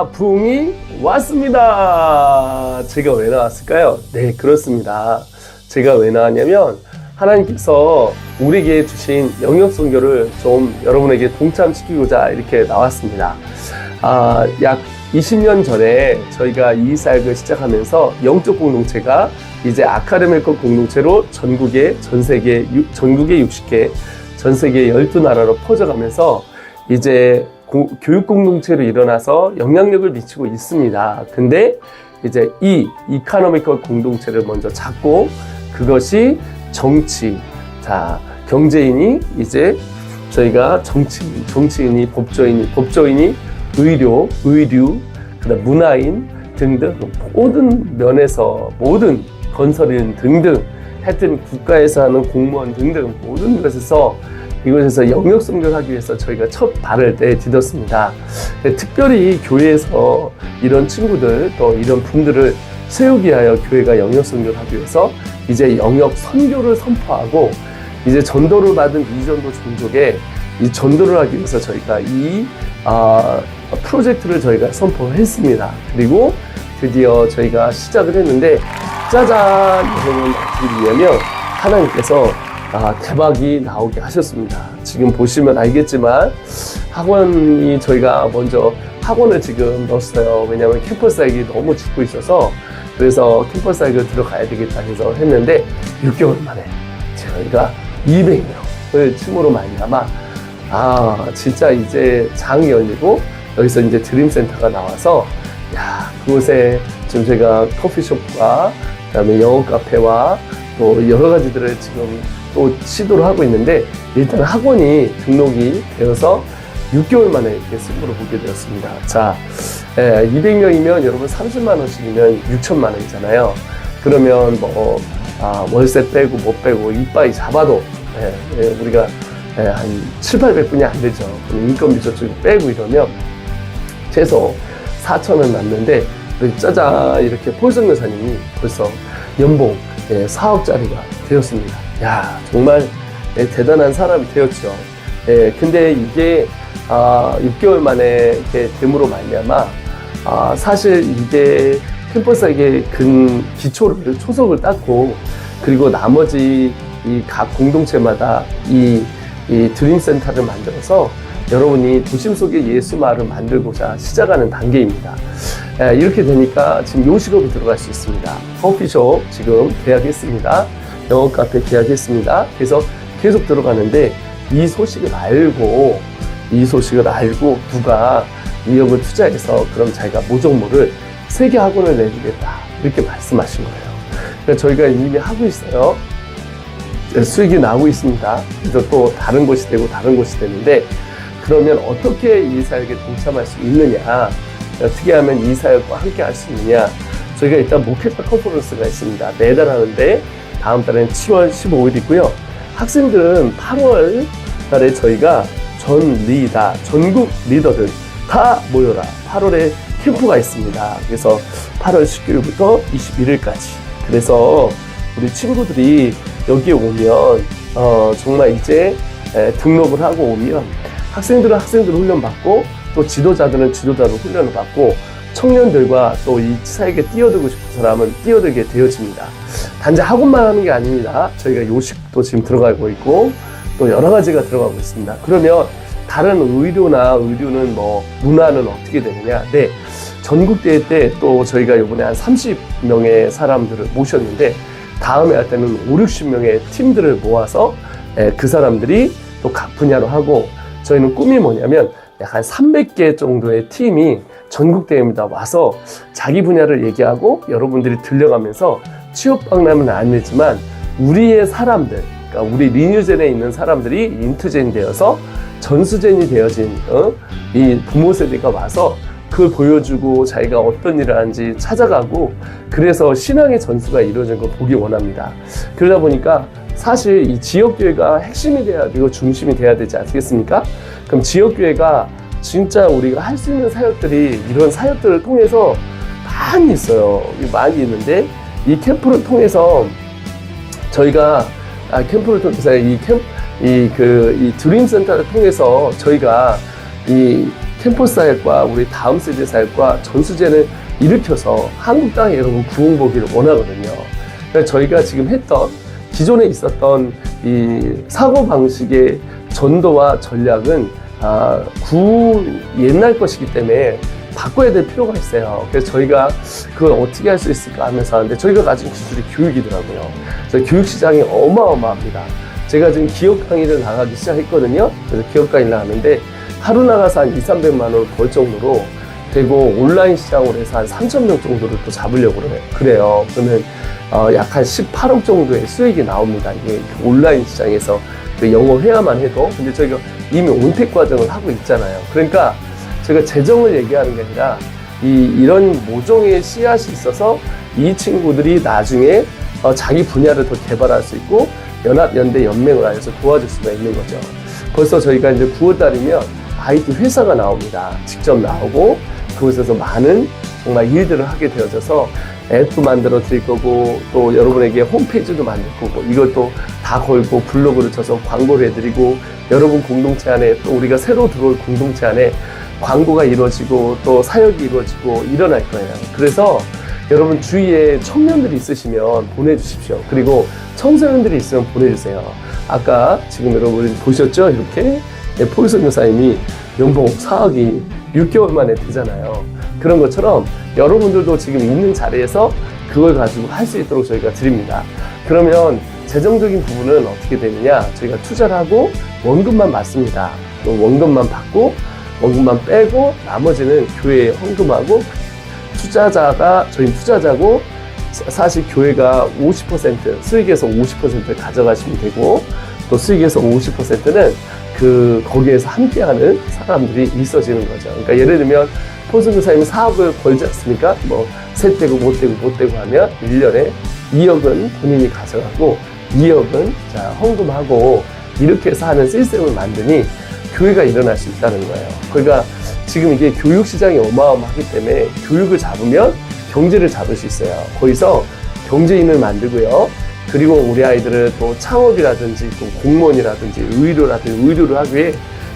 자, 붕이 왔습니다. 제가 왜 나왔을까요? 네, 그렇습니다. 제가 왜 나왔냐면, 하나님께서 우리에게 주신 영역 선교를 좀 여러분에게 동참시키고자 이렇게 나왔습니다. 아, 약 20년 전에 저희가 이 사역을 시작하면서 영적 공동체가 이제 아카데미급 공동체로 전국에 전 세계 유- 전국에 60개 전 세계 12나라로 퍼져가면서 이제 고- 교육 공동체로 일어나서 영향력을 미치고 있습니다. 근데 이제 이 이카노미컬 공동체를 먼저 잡고 그것이 정치, 자 경제인이 이제 저희가 정치인, 정치인이 법조인이, 법조인이 의료, 의류, 그다음 문화인 등등 모든 면에서 모든 건설인 등등 하여튼 국가에서 하는 공무원 등등 모든 것에서 이곳에서 영역 선교하기 위해서 저희가 첫 발을 내딛었습니다. 네, 특별히 교회에서 이런 친구들 또 이런 분들을 세우기 위하여 교회가 영역 선교를 하기 위해서 이제 영역 선교를 선포하고 이제 전도를 받은 이전도 종족에 이 전도를 하기 위해서 저희가 이 아, 프로젝트를 저희가 선포했습니다. 그리고 드디어 저희가 시작을 했는데 짜잔 여러분 어떻게 되냐면 하나님께서 아, 대박이 나오게 하셨습니다. 지금 보시면 알겠지만 학원이 저희가 먼저 학원을 지금 넣었어요. 왜냐하면 캠퍼스 사이기 너무 죽고 있어서 그래서 캠퍼스 사이기를 들어가야 되겠다 해서 했는데 6개월 만에 저희가 200명을 춤으로 말미암아 아 진짜 이제 장이 열리고 여기서 이제 드림센터가 나와서 야 그곳에 지금 제가 커피숍과 그다음에 영어 카페와 또 여러 가지들을 지금 또 시도를 하고 있는데 일단 학원이 등록이 되어서 6개월 만에 이렇게 승부를 보게 되었습니다. 자, 예, 200명이면 여러분 30만 원씩이면 6천만 원이잖아요. 그러면 뭐 아, 월세 빼고 못 빼고 이빠이 잡아도 예, 예, 우리가 예, 한 7, 800분이 안 되죠. 그럼 인건비 저쪽 빼고 이러면 최소 4천 원 남는데 우리 짜잔 이렇게 폴성 여사님이 벌써 연봉 예, 4억짜리가 되었습니다. 야 정말 예, 대단한 사람이 되었죠. 예, 근데 이게 아, 6개월 만에 이렇게 됨으로 말미암아 아, 사실 이게 캠퍼스에게 근 기초를 초석을 닦고 그리고 나머지 이 각 공동체마다 이, 이 드림센터를 만들어서 여러분이 도심 속에 예수 마을을 만들고자 시작하는 단계입니다. 예, 이렇게 되니까 지금 요식업이 들어갈 수 있습니다. 커피숍 지금 계약했습니다. 영어 카페 계약했습니다. 그래서 계속 들어가는데 이 소식을 알고 이 소식을 알고 누가 2억을 투자해서 그럼 자기가 모종모를 세개 학원을 내주겠다 이렇게 말씀하신 거예요. 그래서 저희가 이미 하고 있어요. 수익이 나오고 있습니다. 그래서 또 다른 곳이 되고 다른 곳이 되는데 그러면 어떻게 이 사역에 동참할 수 있느냐 어떻게 하면 이 사역과 함께 할 수 있느냐 저희가 일단 목회자 컨퍼런스가 있습니다. 매달 하는데 다음 달엔 7월 15일이고요. 학생들은 8월 달에 저희가 전 리다 전국 리더들 다 모여라 8월에 캠프가 있습니다. 그래서 8월 19일부터 21일까지 그래서 우리 친구들이 여기에 오면 어, 정말 이제 에, 등록을 하고 오면 학생들은 학생들 훈련 받고 또 지도자들은 지도자로 훈련을 받고 청년들과 또 이 사역에 뛰어들고 싶은 사람은 뛰어들게 되어집니다. 단지 학원만 하는 게 아닙니다. 저희가 요식도 지금 들어가고 있고 또 여러 가지가 들어가고 있습니다. 그러면 다른 의료나 의료는 뭐 문화는 어떻게 되느냐? 네. 전국대회 때 또 저희가 이번에 한 30명의 사람들을 모셨는데 다음에 할 때는 5, 60명의 팀들을 모아서 에, 그 사람들이 또 각 분야로 하고 저희는 꿈이 뭐냐면 약한 300개 정도의 팀이 전국대회입니다. 와서 자기 분야를 얘기하고 여러분들이 들려가면서 취업 박람회는 안 내지만 우리의 사람들, 그러니까 우리 리뉴젠에 있는 사람들이 인투젠 되어서 전수젠이 되어진 어? 이 부모 세대가 와서 그걸 보여주고 자기가 어떤 일을 하는지 찾아가고 그래서 신앙의 전수가 이루어진 걸 보기 원합니다. 그러다 보니까 사실 이 지역교회가 핵심이 돼야 되고 중심이 돼야 되지 않겠습니까? 그럼 지역교회가 진짜 우리가 할 수 있는 사역들이 이런 사역들을 통해서 많이 있어요. 많이 있는데 이 캠프를 통해서 저희가 아, 캠프를 통해서 이 캠, 이 그 이 드림 센터를 통해서 저희가 이 캠퍼스 사역과 우리 다음 세대 사역과 전수제를 일으켜서 한국 땅에 여러분 구원 보기를 원하거든요. 그래서 저희가 지금 했던 기존에 있었던 이 사고 방식의 전도와 전략은 아, 구 옛날 것이기 때문에 바꿔야 될 필요가 있어요. 그래서 저희가 그걸 어떻게 할 수 있을까 하면서 하는데 저희가 가진 기술이 교육이더라고요. 그래서 교육 시장이 어마어마합니다. 제가 지금 기업 강의를 나가기 시작했거든요. 그래서 기업 강의를 나가는데 하루 나가서 한 2, 300만 원을 벌 정도로 되고 온라인 시장으로 해서 한 3천 명 정도를 또 잡으려고 그래요. 그래요. 그러면 어, 약 한 18억 정도의 수익이 나옵니다. 이게 그 온라인 시장에서 그 영어해야만 해도 근데 저희가 이미 온택 과정을 하고 있잖아요. 그러니까 제가 재정을 얘기하는 게 아니라 이 이런 모종의 씨앗이 있어서 이 친구들이 나중에 어, 자기 분야를 더 개발할 수 있고 연합 연대 연맹을 하여서 도와줄 수가 있는 거죠. 벌써 저희가 이제 9월 달이면 IT 회사가 나옵니다. 직접 나오고 그곳에서 많은 정말 일들을 하게 되어져서 앱도 만들어 드릴 거고 또 여러분에게 홈페이지도 만들 거고 이것도 다 걸고 블로그를 쳐서 광고를 해드리고 여러분 공동체 안에 또 우리가 새로 들어올 공동체 안에 광고가 이루어지고 또 사역이 이루어지고 일어날 거예요. 그래서 여러분 주위에 청년들이 있으시면 보내주십시오. 그리고 청소년들이 있으면 보내주세요. 아까 지금 여러분 보셨죠? 이렇게 네, 포유선 교사님이 연봉 4억이 6개월 만에 되잖아요. 그런 것처럼 여러분들도 지금 있는 자리에서 그걸 가지고 할 수 있도록 저희가 드립니다. 그러면 재정적인 부분은 어떻게 되느냐? 저희가 투자를 하고 원금만 받습니다. 또 원금만 받고 원금만 빼고 나머지는 교회에 헌금하고 투자자가 저희 투자자고 사- 사실 교회가 50% 수익에서 50%를 가져가시면 되고 또 수익에서 50%는 그 거기에서 함께하는 사람들이 있어지는 거죠. 그러니까 예를 들면 포승교사님이 사업을 걸지 않습니까? 뭐셋 되고 못 되고 못 되고 하면 1년에 2억은 본인이 가져가고 2억은 자 헌금하고 이렇게 해서 하는 시스템을 만드니 교회가 일어날 수 있다는 거예요. 그러니까 지금 이게 교육 시장이 어마어마하기 때문에 교육을 잡으면 경제를 잡을 수 있어요. 거기서 경제인을 만들고요. 그리고 우리 아이들을 또 창업이라든지 또 공무원이라든지 의료라든지 의료를 하기 위해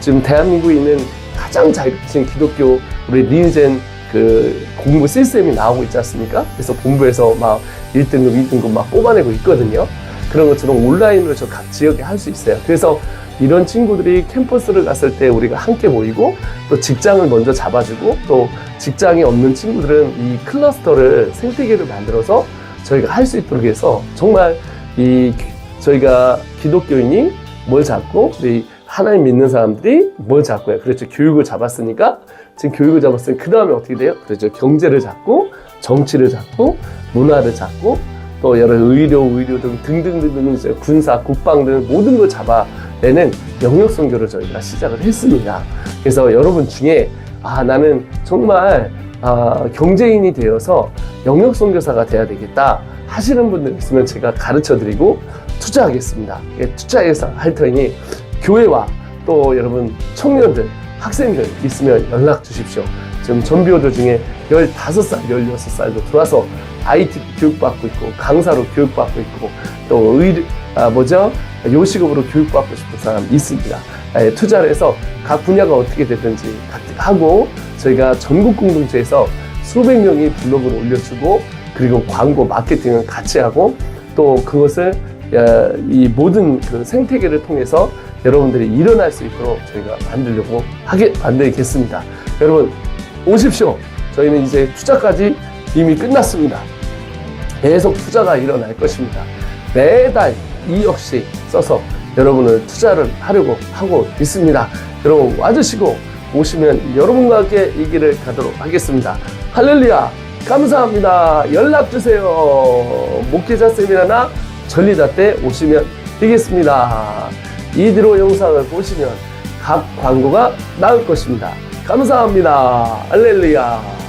지금 대한민국에 있는 가장 잘 가르친 기독교 우리 리니젠 그 공부 시스템이 나오고 있지 않습니까? 그래서 본부에서 막 1등급, 2등급 막 뽑아내고 있거든요. 그런 것처럼 온라인으로 저 각 지역에 할 수 있어요. 그래서 이런 친구들이 캠퍼스를 갔을 때 우리가 함께 모이고 또 직장을 먼저 잡아주고 또 직장이 없는 친구들은 이 클러스터를 생태계를 만들어서 저희가 할 수 있도록 해서 정말 이 기- 저희가 기독교인이 뭘 잡고 우리 하나님 믿는 사람들이 뭘 잡고요. 그렇죠. 교육을 잡았으니까 지금 교육을 잡았으니 그 다음에 어떻게 돼요? 그렇죠. 경제를 잡고 정치를 잡고 문화를 잡고 또 여러 의료, 의료 등 등등등등 이제 군사, 국방 등 모든 걸 잡아내는 영역 선교를 저희가 시작을 했습니다. 그래서 여러분 중에 아 나는 정말 아, 경제인이 되어서 영역 선교사가 돼야 되겠다 하시는 분들 있으면 제가 가르쳐 드리고 투자하겠습니다. 예, 투자해서 할 터이니 교회와 또 여러분 청년들, 학생들 있으면 연락 주십시오. 지금 전비호들 중에 15살, 16살도 들어와서 IT 교육받고 있고 강사로 교육받고 있고 또 의, 아, 뭐죠? 요식업으로 교육받고 싶은 사람 있습니다. 예, 투자를 해서 각 분야가 어떻게 되든지 하고 저희가 전국 공동체에서 수백 명이 블로그를 올려주고 그리고 광고 마케팅을 같이 하고 또 그것을 어, 이 모든 그 생태계를 통해서 여러분들이 일어날 수 있도록 저희가 만들려고 하게 만들겠습니다. 여러분 오십시오. 저희는 이제 투자까지 이미 끝났습니다. 계속 투자가 일어날 것입니다. 매달 2억씩 써서 여러분을 투자를 하려고 하고 있습니다. 여러분 와주시고 오시면 여러분과 함께 이 길을 가도록 하겠습니다. 할렐루야! 감사합니다. 연락주세요. 목회자 세미나나 전리다 때 오시면 되겠습니다. 이대로 영상을 보시면 각 광고가 나올 것입니다. 감사합니다. 할렐루야!